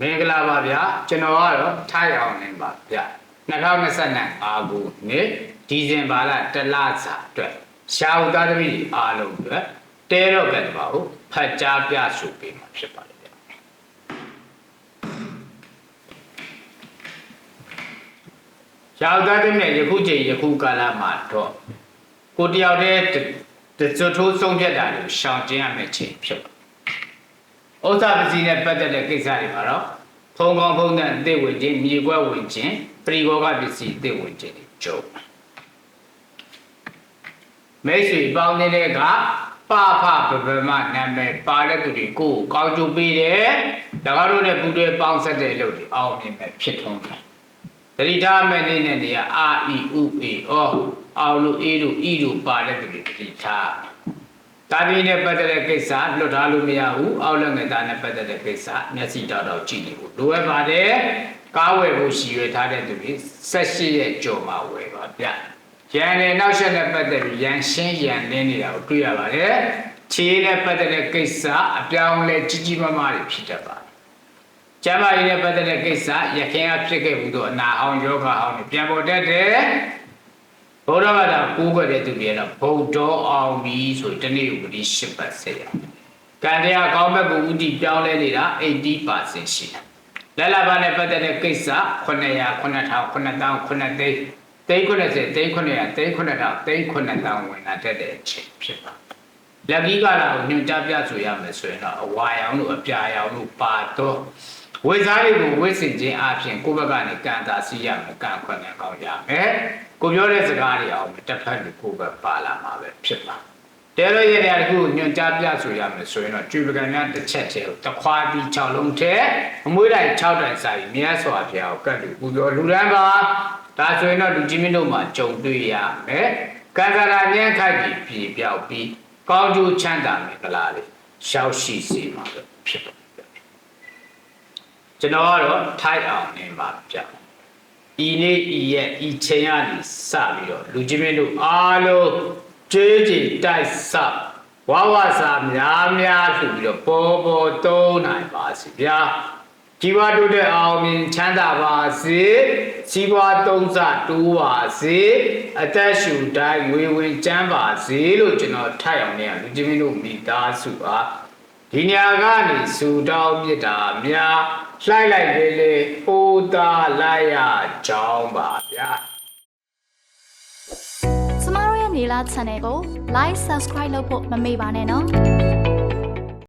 ္ဂလာပါဗျာကျွန်တော်ကတော့ထားရအောင်နေပါဗျာ2025ခုနှစ်ဒီဇင်ဘာလတလစာအတွက်ရှားဥသားသမီးအားလုံးအတွက်တဲတော့ကတပါကိုဖတ်ကြားပြဆိုပေးမှာဖြစ်ပါတယ်ဗျာရှားဥသားသမီးရဲ့ယခုချိန်ယခုကာလမှာတော့ကိုတယောက်တည်းတစွတ်ထိုးဆုံးဖြတ်တာကိုရှောင်ကျဉ်ရမယ့်ချိန်ဖြစ်ပါ ဥစ္စာပစ္စည်းနဲ့ပတ်သက်တဲ့ကိစ္စတွေမှာတော့ဖုံကောင်းဖုံတဲ့အသိဝင်ခြင်းမြေကွက်ဝင်ခြင်းပရိဘောဂပစ္စည်းအသိဝင်ခြင်းတွေကျုံမိတ်ဆွေပေါင်းနေတဲ့ကပဖပပမနာမည်ပါတဲ့သူတွေကိုယ်ကောင်းကျိုးပေးတယ်။ဒါကတော့လည်းပူတွဲပေါင်းဆက်တဲ့လုပ်တွေအောင်မြင်မဲ့ဖြစ်ထုံးတယ်။တတိထားမဲ့နေနဲ့နေရအာအီဥအေအောအောင်လို့အေးလို့ဤလို့ပါတဲ့သူတွေတတိထား။ တာပြည်နဲ့ပတ်သက်တဲ့ကိစ္စလွတ်ထားလို့မရဘူး။အောက်လက်ငယ်သားနဲ့ပတ်သက်တဲ့ကိစ္စမျက်စိတောက်တောက်ကြည့်နေဖို့လိုအပ်ပါတယ်။ကားဝယ်ဖို့ရှည်ရွယ်ထားတဲ့သူတွေ18ရက်ကြော်မှဝယ်ပါဗျ။ရန်နဲ့နောက်ဆက်နဲ့ပတ်သက်ပြီးရန်ရှင်းရန်လင်းနေတာကိုတွေ့ရပါတယ်။ခြေနဲ့ပတ်သက်တဲ့ကိစ္စအပြောင်းအလဲကြီးကြီးမားမားတွေဖြစ်တတ်ပါတယ်။ကျမ်းမာရေးနဲ့ပတ်သက်တဲ့ကိစ္စရခင်ကဖြစ်ခဲ့ဘူးတော့အနာအောင်ယောဂအောင်တွေပြန်ပေါ်တတ်တယ်။ ဘုရားဘာသာကိုးကွယ်တဲ့သူတွေကတော့ဘုံတော်အောင်ပြီဆိုတနေ့ဥပဒေ၈ပတ်ဆက်ရ။ကံတရားကောင်းဘက်ကိုဥတီပြောင်းလဲနေတာ80%ရှိတယ်။လက်လာဘာနဲ့ပတ်သက်တဲ့ကိစ္စ900 9000 9000 9000သိန်းသိန်း90သိန်း900သိန်း9000သိန်း9000ဝင်လာတတ်တဲ့အချိန်ဖြစ်ပါလက်ကြီးကလာကိုညွှန်ကြားပြဆိုရမယ်ဆိုရင်တော့အဝါရောင်တို့အပြာရောင်တို့ပါတော့ဝိစားတွေကိုဝိစင်ခြင်းအပြင်ကိုယ့်ဘက်ကနေကံတာစီရမယ်ကံခွင့်နဲ့ကောင်းရမယ် ကိုပြောတဲ့စကားတွေအောင်တစ်ဖက်ကိုကိုယ့်ဘက်ပါလာမှာပဲဖြစ်ပါတဲရရဲ့နေရာတစ်ခုညွှန်ကြားပြဆိုရမယ်ဆိုရင်တော့ကျွေပကံများတစ်ချက်တည်းကိုတခွာပြီး6လုံးထဲအမွှေးတိုင်း6တိုင်စာပြီးမြတ်စွာဘုရားကိုကတ်လို့ပူဇော်လူရန်ပါဒါဆိုရင်တော့လူကြီးမင်းတို့မှာကြုံတွေ့ရမယ်ကံကြရာဉာဏ်ခိုက်ပြီးပြေပြောက်ပြီးကောင်းကျိုးချမ်းသာမယ်ကလားလေရှောက်ရှိစေမှာပဲဖြစ်ပါတယ်ကျွန်တော်ကတော့ထိုက်အောင်နေပါဗျ ဤနေ့ဤရဲ့ဤချိန်ကနေစပြီးတော့လူကြီးမင်းတို့အားလုံးကျေးကြည်တိုက်ဆောက်ဝါဝစာများများလှူပြီးတော့ပေါ်ပေါ်သုံးနိုင်ပါစေဗျာជីវတုတဲ့အောင်မြင်ချမ်းသာပါစေစီးပွားသုံးစတိုးပါစေအသက်ရှူတိုင်းဝေဝင်ချမ်းပါစေလို့ကျွန်တော်ထိုက်အောင်နေရလူကြီးမင်းတို့မိသားစုပါ ဒီညာကနေစူတောင်းမြစ်တာများလှိုက်လိုက်လေလေအိုးသားလိုက်ရကြောင်းပါဗျာကျမတို့ရဲ့နေလား channel ကို like subscribe လုပ်ဖို့မမေ့ပါနဲ့နော်